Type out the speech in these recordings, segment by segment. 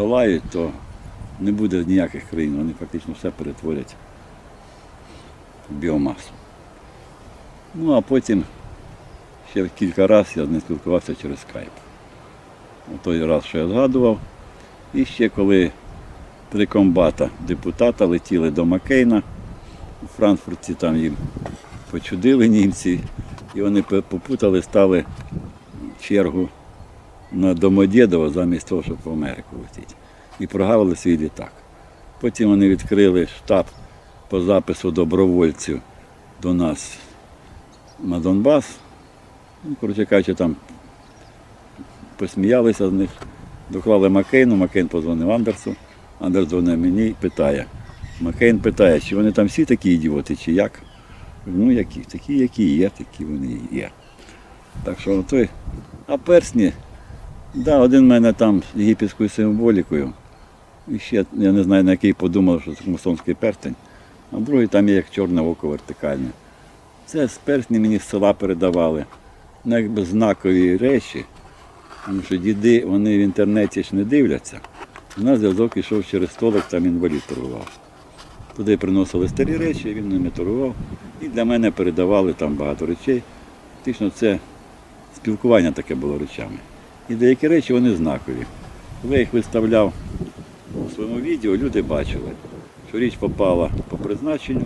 Долають, то не буде ніяких країн, вони фактично все перетворять в біомасу. Ну а потім ще кілька разів я з ним спілкувався через скайп. У той раз, що я згадував. І ще коли три комбата депутата летіли до Маккейна у Франкфурті, там їм почудили німці, і вони попутали, стали чергу на Домодєдово замість того, щоб в Америку летіти. І прогавили свій літак. Потім вони відкрили штаб по запису добровольців до нас на Донбас. Ну, коротше кажучи, там посміялися з них, доклали Маккейну, Маккейн позвонив Андерсу, Андерс дзвонив мені і питає. Маккейн питає, чи вони там всі такі ідіоти, чи як. Ну, які, такі, які є, такі вони є. Так що той. А персні, да, один в мене там з єгипетською символікою. І ще я не знаю, на який подумав, що це масонський перстень, а другий там є як чорне око вертикальне. Це з персні мені з села передавали. Ну, якби знакові речі, тому що діди вони в інтернеті ж не дивляться. У нас зв'язок йшов через столик, там інвалід торгував. Туди приносили старі речі, він ними торгував. І для мене передавали там багато речей. Фактично це спілкування таке було речами. І деякі речі вони знакові. Коли я їх виставляв у своєму відео, люди бачили, що річ попала по призначенню,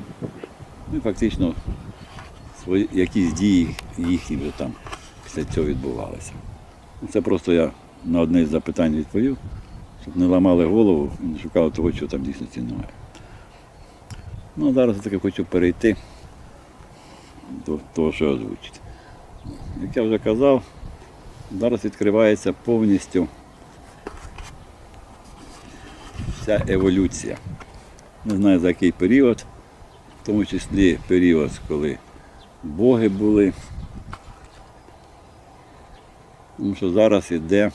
ну і фактично свої, якісь дії їхні вже там після цього відбувалися. Ну, Це просто я на одне з запитань відповів, щоб не ламали голову і не шукали того, що там дійсно немає. Ну, а зараз я таки хочу перейти до того, що озвучити. Як я вже казав, зараз відкривається повністю ця еволюція. Не знаю за який період, в тому числі період, коли боги були. Тому що зараз йде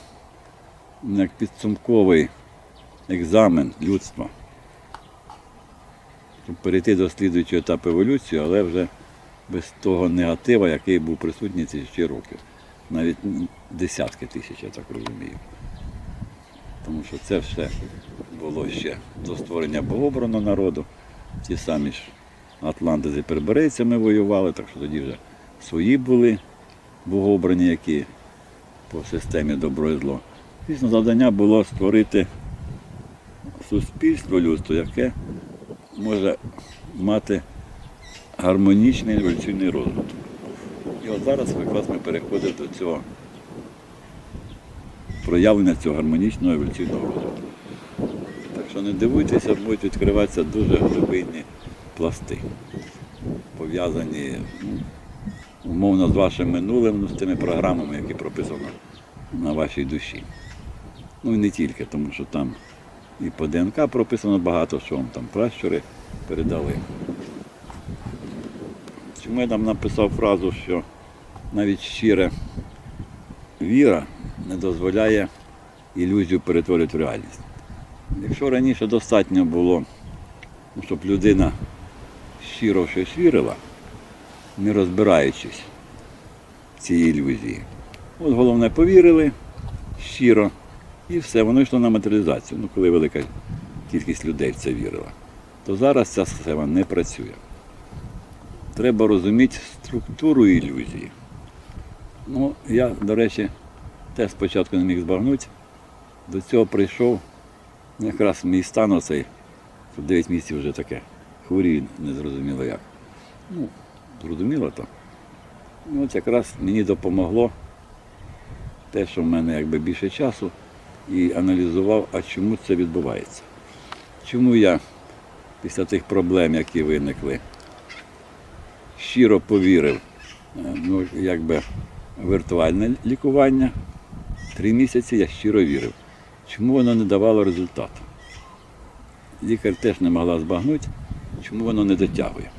як підсумковий екзамен людства. Щоб перейти до слідуючого етапу еволюції, але вже без того негатива, який був присутній тисячі років. Навіть десятки тисяч, я так розумію. Тому що це все було ще до створення богобраного народу. Ті самі ж Атланти з іперберейцями воювали, так що тоді вже свої були богообрані, які по системі добро і зло. Звісно, завдання було створити суспільство людство, яке може мати гармонічний еволюційний розвиток. І от зараз якраз ми переходимо до цього проявлення цього гармонічного еволюційного розвитку. Так що не дивуйтеся, будуть відкриватися дуже глибинні пласти, пов'язані ну, умовно з вашим минулим, ну, з тими програмами, які прописано на вашій душі. Ну і не тільки, тому що там і по ДНК прописано багато, що вам там пращури передали. Чому я там написав фразу, що навіть щира віра не дозволяє ілюзію перетворити в реальність. Якщо раніше достатньо було, ну, щоб людина щиро щось вірила, не розбираючись в цій ілюзії. От головне повірили щиро, і все, воно йшло на матеріалізацію. Ну, коли велика кількість людей в це вірила, то зараз ця схема не працює. Треба розуміти структуру ілюзії. Ну, я, до речі, теж спочатку не міг збагнути. До цього прийшов ну, якраз мій стан оцей, що 9 місяців вже таке. Хворію, не зрозуміло як. Ну, зрозуміло то. Ну, от якраз мені допомогло те, що в мене якби більше часу, і аналізував, а чому це відбувається. Чому я після тих проблем, які виникли, щиро повірив, е, ну, якби віртуальне лікування. Три місяці я щиро вірив. Чому воно не давало результату? Лікар теж не могла збагнути, чому воно не дотягує.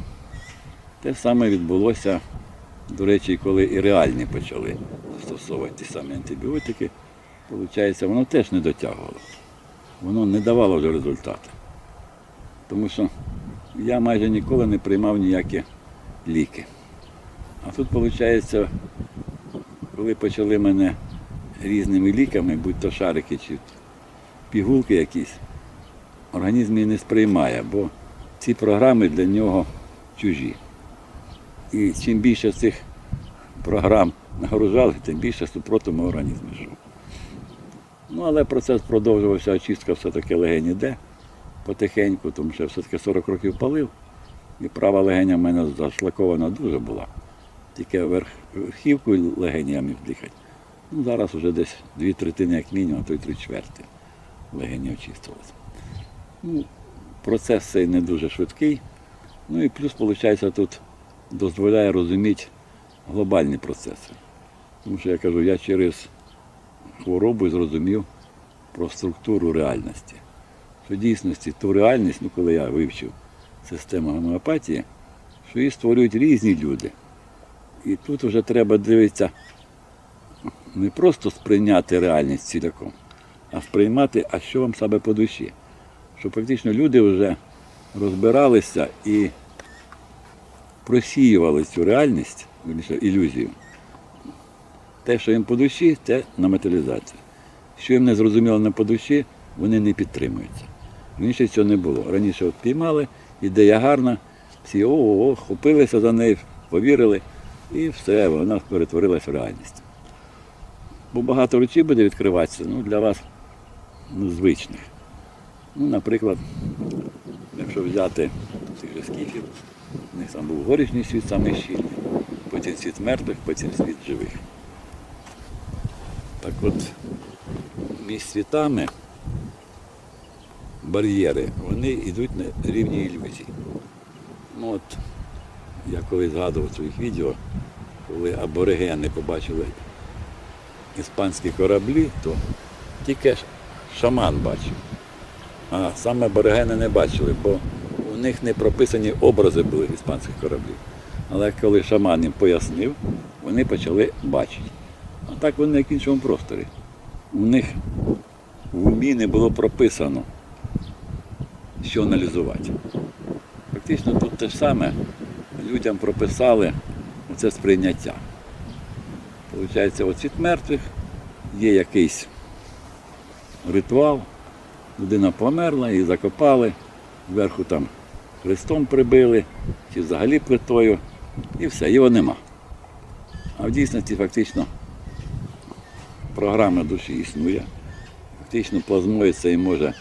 Те саме відбулося, до речі, коли і реальні почали застосовувати ті самі антибіотики. Получається, воно теж не дотягувало. Воно не давало вже результату. Тому що я майже ніколи не приймав ніякі ліки. А тут, виходить, коли почали мене різними ліками, будь то шарики чи пігулки якісь, організм її не сприймає, бо ці програми для нього чужі. І чим більше цих програм нагружали, тим більше супротиву організм йшов. Ну, але процес продовжувався, очистка все-таки легень іде потихеньку, тому що я все-таки 40 років палив, і права легеня в мене зашлакована дуже була. Тільки верх, я міг дихати. Ну, зараз вже десь дві третини, як мінімум, а то й три чверти легені очистилися. Ну, процес цей не дуже швидкий. Ну і плюс, виходить, тут дозволяє розуміти глобальні процеси. Тому що я кажу, я через хворобу зрозумів про структуру реальності. Що дійсності ту реальність, ну коли я вивчив систему гомеопатії, що її створюють різні люди. І тут вже треба дивитися не просто сприйняти реальність ціляком, а сприймати, а що вам саме по душі. Що фактично люди вже розбиралися і просіювали цю реальність, ілюзію. Те, що їм по душі, те на матеріалізацію. Що їм не зрозуміло не по душі, вони не підтримуються. Раніше цього не було. Раніше от піймали, ідея гарна, всі о-о, хопилися за нею, повірили, і все, вона перетворилася в реальність. Бо багато речей буде відкриватися ну, для вас ну, звичних. Ну, наприклад, якщо взяти цих же скіфів, у них там був горішній світ самий щільний, потім світ мертвих, потім світ живих. Так от, між світами бар'єри, вони йдуть на рівні ілюзій. Ну от, я коли згадував своїх відео, коли аборигени побачили іспанські кораблі, то тільки шаман бачив. А саме аборигени не бачили, бо у них не прописані образи були іспанських кораблів. Але коли шаман їм пояснив, вони почали бачити. А так вони як в іншому просторі. У них в умі не було прописано, що аналізувати. Фактично тут те ж саме людям прописали оце сприйняття. Получається, от світ мертвих, є якийсь ритуал, людина померла, її закопали, зверху там хрестом прибили, чи взагалі плитою, і все, його нема. А в дійсності фактично програма душі існує. Фактично плазмується і може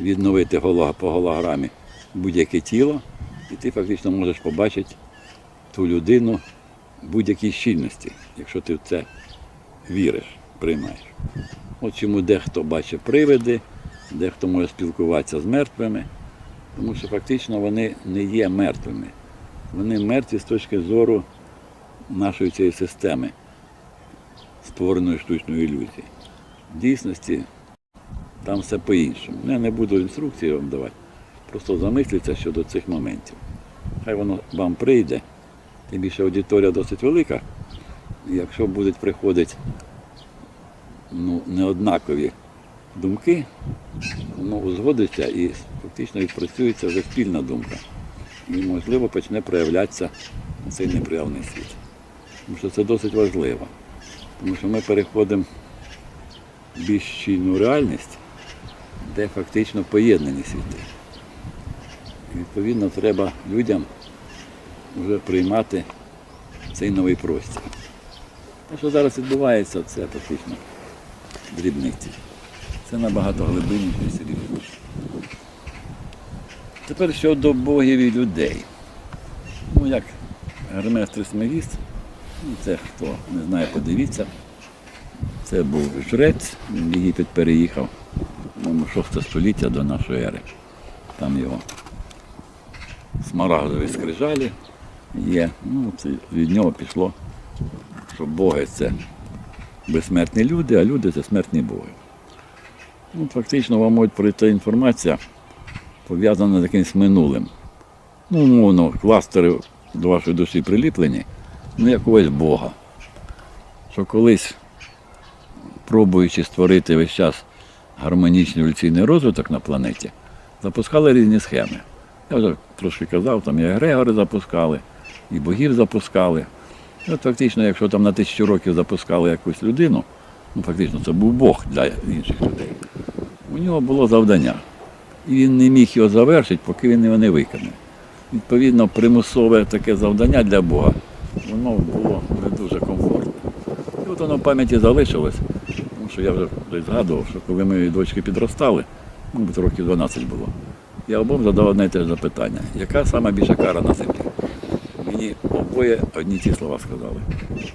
відновити по голограмі будь-яке тіло, і ти фактично можеш побачити ту людину будь-якій щільності, якщо ти в це віриш, приймаєш. От чому дехто бачить привиди, дехто може спілкуватися з мертвими, тому що фактично вони не є мертвими. Вони мертві з точки зору нашої цієї системи, створеної штучної ілюзії. В дійсності там все по-іншому. Я не буду інструкції вам давати, просто замисліться щодо цих моментів. Хай воно вам прийде, тим більше аудиторія досить велика. І якщо будуть приходити ну, неоднакові думки, воно узгодиться і фактично відпрацюється вже спільна думка. І, можливо, почне проявлятися цей неприявний світ. Тому що це досить важливо. Тому що ми переходимо в більш щільну реальність, де фактично поєднані світи. І, відповідно, треба людям вже приймати цей новий простір. Те, що зараз відбувається, це фактично дрібниці. Це набагато глибинніше серйозніше. Тепер щодо богів і людей. Ну, як Гермес Трисмегіст, ну, це хто не знає, подивіться. Це був жрець, він в Єгипет переїхав, по-моєму, 6 століття до нашої ери. Там його смарагдові скрижалі є. Ну, це від нього пішло, що боги це безсмертні люди, а люди це смертні боги. Ну, фактично вам може пройти інформація, пов'язана з якимось минулим. Ну, умовно, кластери до вашої душі приліплені, ну, якогось Бога. Що колись, пробуючи створити весь час гармонічний еволюційний розвиток на планеті, запускали різні схеми. Я вже трошки казав, там і Егрегори запускали, і богів запускали. І От фактично, якщо там на тисячу років запускали якусь людину, ну фактично це був Бог для інших людей. У нього було завдання. І він не міг його завершити, поки він його не виконав. Відповідно, примусове таке завдання для Бога, воно було не дуже комфортне. І от воно в пам'яті залишилось, тому що я вже згадував, що коли мої дочки підростали, мабуть, років 12 було, я обом задав одне і те ж запитання, яка сама більша кара на землі? Мені обоє одні ті слова сказали.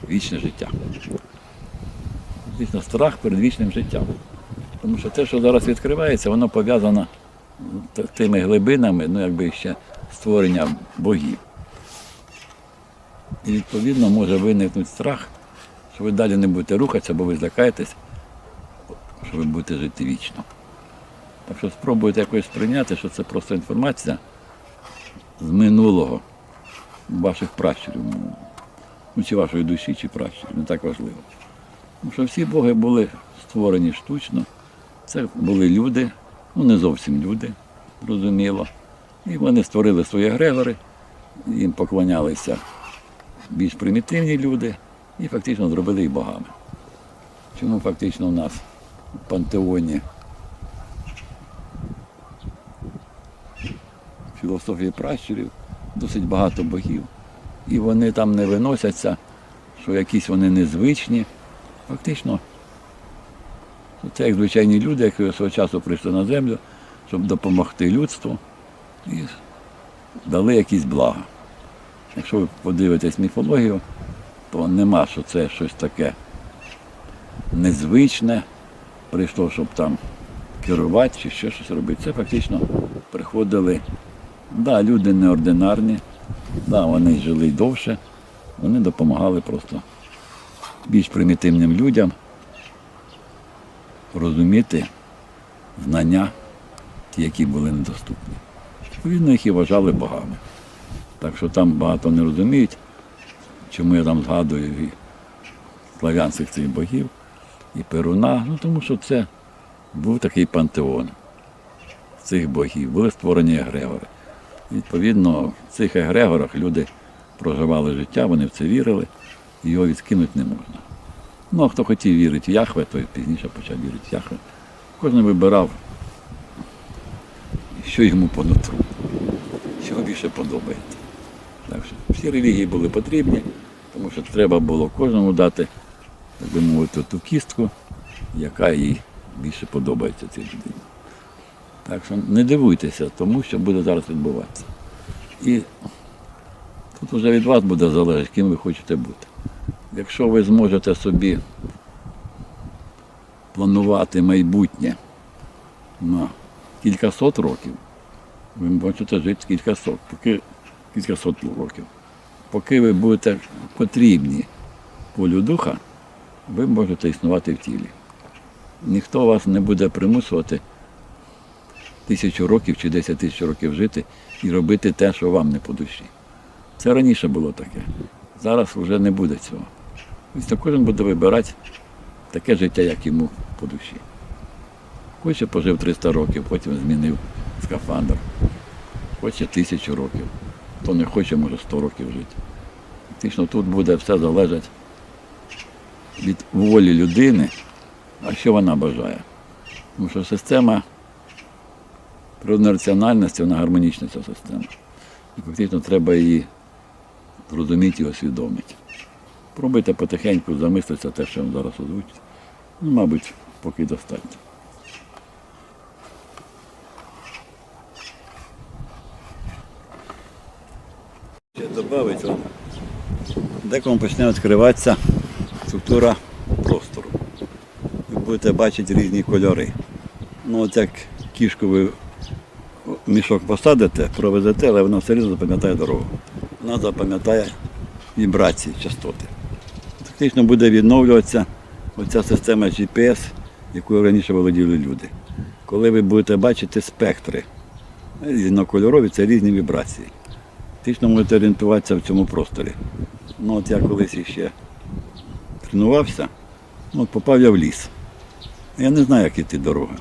Вічне життя. Звісно, страх перед вічним життям. Тому що те, що зараз відкривається, воно пов'язано т- тими глибинами, ну якби ще створення богів. І відповідно може виникнути страх, що ви далі не будете рухатися, бо ви злякаєтесь, що ви будете жити вічно. Так що спробуйте якось сприйняти, що це просто інформація з минулого ваших пращурів. Ну, чи вашої душі, чи пращурів, не так важливо. Тому що всі боги були створені штучно. Це були люди, ну не зовсім люди, зрозуміло. І вони створили свої егрегори, їм поклонялися більш примітивні люди і фактично зробили їх богами. Чому фактично у нас в пантеоні філософії пращурів досить багато богів. І вони там не виносяться, що якісь вони незвичні. Фактично, це як звичайні люди, які свого часу прийшли на землю, щоб допомогти людству і дали якісь блага. Якщо ви подивитесь міфологію, то нема, що це щось таке незвичне, прийшло, щоб там керувати чи ще щось робити. Це фактично приходили, да, люди неординарні, да, вони жили довше, вони допомагали просто більш примітивним людям розуміти знання, ті, які були недоступні. Відповідно, їх і вважали богами. Так що там багато не розуміють, чому я там згадую і слав'янських цих богів, і Перуна, ну тому що це був такий пантеон цих богів, були створені егрегори. Відповідно, в цих егрегорах люди проживали життя, вони в це вірили, і його відкинути не можна. Ну, а хто хотів вірити в Яхве, той пізніше почав вірити в Яхве. Кожен вибирав, що йому по нутру, що більше подобається. Так що всі релігії були потрібні, тому що треба було кожному дати, так би мовити, ту кістку, яка їй більше подобається цій людині. Так що не дивуйтеся тому, що буде зараз відбуватися. І тут вже від вас буде залежати, ким ви хочете бути. Якщо ви зможете собі планувати майбутнє на кількасот років, ви можете жити кількасот, поки кількасот років. Поки ви будете потрібні полю духа, ви можете існувати в тілі. Ніхто вас не буде примусувати тисячу років чи 10 тисяч років жити і робити те, що вам не по душі. Це раніше було таке. Зараз вже не буде цього. Тобто кожен буде вибирати таке життя, як йому по душі. Хоче пожив 300 років, потім змінив скафандр. Хоче тисячу років. Хто не хоче, може 100 років жити. Фактично тут буде все залежати від волі людини, а що вона бажає. Тому що система природної раціональності, вона гармонічна ця система. І фактично треба її зрозуміти і усвідомити. Пробуйте потихеньку замислитися те, що вам зараз озвучу. Ну, мабуть, поки достатньо. Додати вам. Декому почне відкриватися структура простору. Ви будете бачити різні кольори. Ну, от як кішку ви мішок посадите, проведете, але вона все рівно запам'ятає дорогу. Вона запам'ятає вібрації, частоти. Фактично буде відновлюватися оця система GPS, якою раніше володіли люди. Коли ви будете бачити спектри, різнокольорові це різні вібрації. Фактично можете орієнтуватися в цьому просторі. Ну от я колись ще тренувався, ну, от попав я в ліс. Я не знаю, як йти дорога.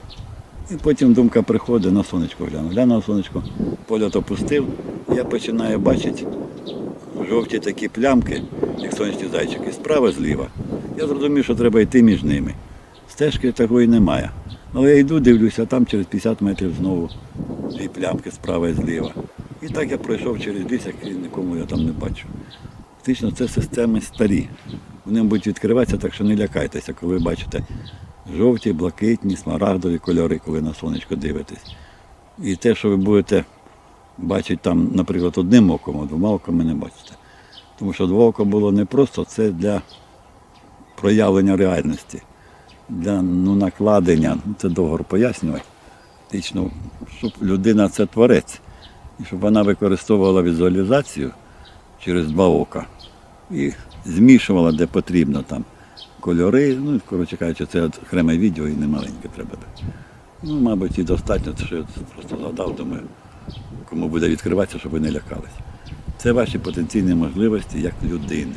І потім думка приходить на сонечко гляну. Гляну на сонечко, поляд опустив, я починаю бачити жовті такі плямки, як сонячні зайчики, справа зліва. Я зрозумів, що треба йти між ними. Стежки такої немає. Але я йду, дивлюся, там через 50 метрів знову дві плямки справа і зліва. І так я пройшов через ліс, як нікому я там не бачу. Фактично це системи старі. Вони будуть відкриватися, так що не лякайтеся, коли бачите жовті, блакитні, смарагдові кольори, коли на сонечко дивитесь. І те, що ви будете бачити там, наприклад, одним оком, а двома оками не бачите. Тому що два ока було не просто, це для проявлення реальності, для ну, накладення, це довго пояснювати. Фактично, щоб людина це творець, і щоб вона використовувала візуалізацію через два ока і змішувала де потрібно там кольори. Ну, коротше кажучи, це окреме відео і не маленьке треба. Ну, мабуть, і достатньо, що я просто згадав, думаю, кому буде відкриватися, щоб ви не лякались. Це ваші потенційні можливості як людини.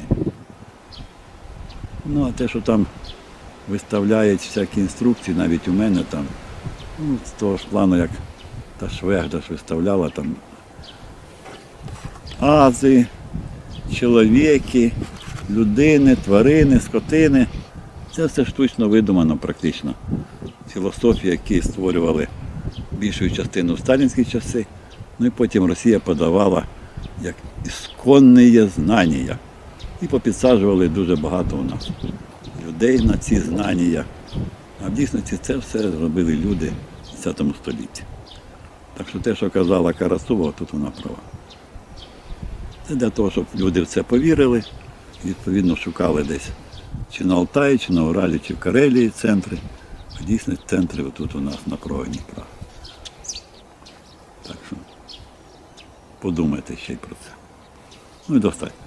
Ну, а те, що там виставляють всякі інструкції, навіть у мене там, ну, з того ж плану, як та швегда ж виставляла там ази, чоловіки, людини, тварини, скотини. Це все штучно видумано практично. Філософії, які створювали більшу частину в сталінські часи, ну і потім Росія подавала як ісконне знання. І попідсаджували дуже багато у нас людей на ці знання. А в дійсності це все зробили люди в X столітті. Так що те, що казала Карасова, тут вона права. Це для того, щоб люди в це повірили, відповідно шукали десь чи на Алтаї, чи на Уралі, чи в Карелії центри. А дійсно центри тут у нас на крові Дніпра. Так що подумайте ще й про це. Ну і достатньо.